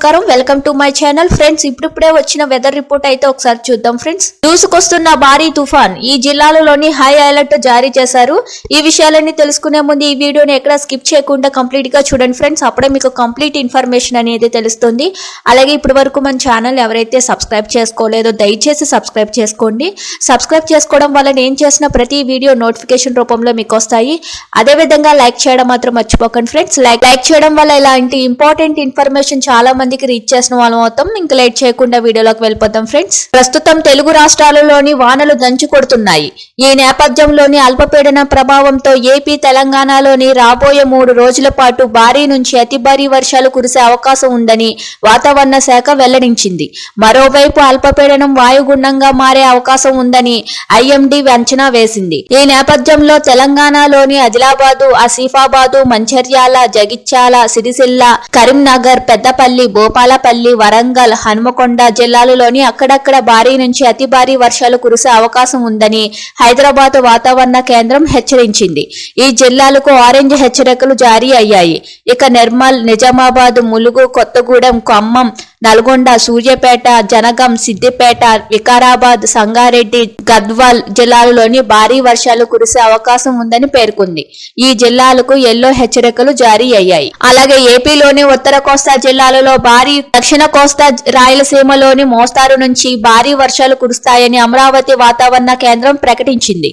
నమస్కారం. Welcome to my channel friends ఇప్పుడిప్పుడే వచ్చిన వెదర్ రిపోర్ట్ అయితే ఒకసారి చూద్దాం ఫ్రెండ్స్ దూసుకొస్తున్న భారీ తుఫాన్ ఈ జిల్లాలలోని హై అలర్ట్ జారీ చేశారు. ఈ విషయాలన్నీ తెలుసుకునే ముందు ఈ వీడియోని ఎక్కడ స్కిప్ చేయకుండా కంప్లీట్గా చూడండి ఫ్రెండ్స్ అప్పుడే మీకు కంప్లీట్ ఇన్ఫర్మేషన్ అనేది తెలుస్తుంది. అలాగే ఇప్పటి వరకు మన ఛానల్ ఎవరైతే సబ్స్క్రైబ్ చేసుకోలేదో దయచేసి సబ్స్క్రైబ్ చేసుకోండి. సబ్స్క్రైబ్ చేసుకోవడం వల్ల నేను చేసిన ప్రతి వీడియో నోటిఫికేషన్ రూపంలో మీకు వస్తాయి. అదే విధంగా లైక్ చేయడం మాత్రం మర్చిపోకండి ఫ్రెండ్స్ లైక్ లైక్ చేయడం వల్ల ఇలాంటి ఇంపార్టెంట్ ఇన్ఫర్మేషన్ చాలా మందికి రీచ్ చేసిన వాళ్ళం అవుతాం ఇంకా లేట్ చేయకుండా వీడియోలోకి వెళ్ళిపోతాం ఫ్రెండ్స్ ప్రస్తుతం తెలుగు రాష్ట్రాలలోని వానలు దంచు కొడుతున్నాయి. ఈ నేపథ్యంలోని అల్పపీడన ప్రభావంతో ఏపీ తెలంగాణలోని రాబోయే మూడు రోజుల పాటు భారీ నుంచి అతి భారీ వర్షాలు కురిసే అవకాశం ఉందని వాతావరణ శాఖ వెల్లడించింది. మరోవైపు అల్పపీడనం వాయుగుండంగా మారే అవకాశం ఉందని ఐఎండీ అంచనా వేసింది. ఈ నేపథ్యంలో తెలంగాణలోని ఆదిలాబాదు ఆసిఫాబాదు మంచిర్యాల జగిత్యాల సిరిసిల్ల కరీంనగర్ పెద్దపల్లి గోపాలపల్లి వరంగల్ హనుమకొండ జిల్లాలలోని అక్కడక్కడ భారీ నుంచి అతి భారీ వర్షాలు కురిసే అవకాశం ఉందని హైదరాబాద్ వాతావరణ కేంద్రం హెచ్చరించింది. ఈ జిల్లాలకు ఆరెంజ్ హెచ్చరికలు జారీ అయ్యాయి. ఇక నిర్మల్ నిజామాబాద్ ములుగు కొత్తగూడెం ఖమ్మం నల్గొండ సూర్యాపేట జనగం సిద్దిపేట వికారాబాద్ సంగారెడ్డి గద్వాల్ జిల్లాలలోని భారీ వర్షాలు కురిసే అవకాశం ఉందని పేర్కొంది. ఈ జిల్లాలకు ఎల్లో హెచ్చరికలు జారీ అయ్యాయి. అలాగే ఏపీలోని ఉత్తర కోస్తా జిల్లాలలో భారీ దక్షిణ కోస్తా రాయలసీమలోని మోస్తారు నుంచి భారీ వర్షాలు కురుస్తాయని అమరావతి వాతావరణ కేంద్రం ప్రకటించింది.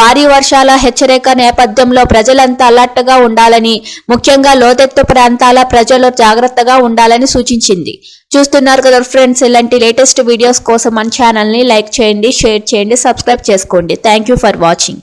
భారీ వర్షాల హెచ్చరిక నేపథ్యంలో ప్రజలంతా అలర్ట్గా ఉండాలని ముఖ్యంగా లోతెత్తు ప్రాంతాల ప్రజలు జాగ్రత్తగా ఉండాలని సూచించింది. చూస్తున్నారు కదా ఫ్రెండ్స్ ఇలాంటి లేటెస్ట్ వీడియోస్ కోసం మన ఛానల్ని లైక్ చేయండి షేర్ చేయండి సబ్స్క్రైబ్ చేసుకోండి. Thank you for watching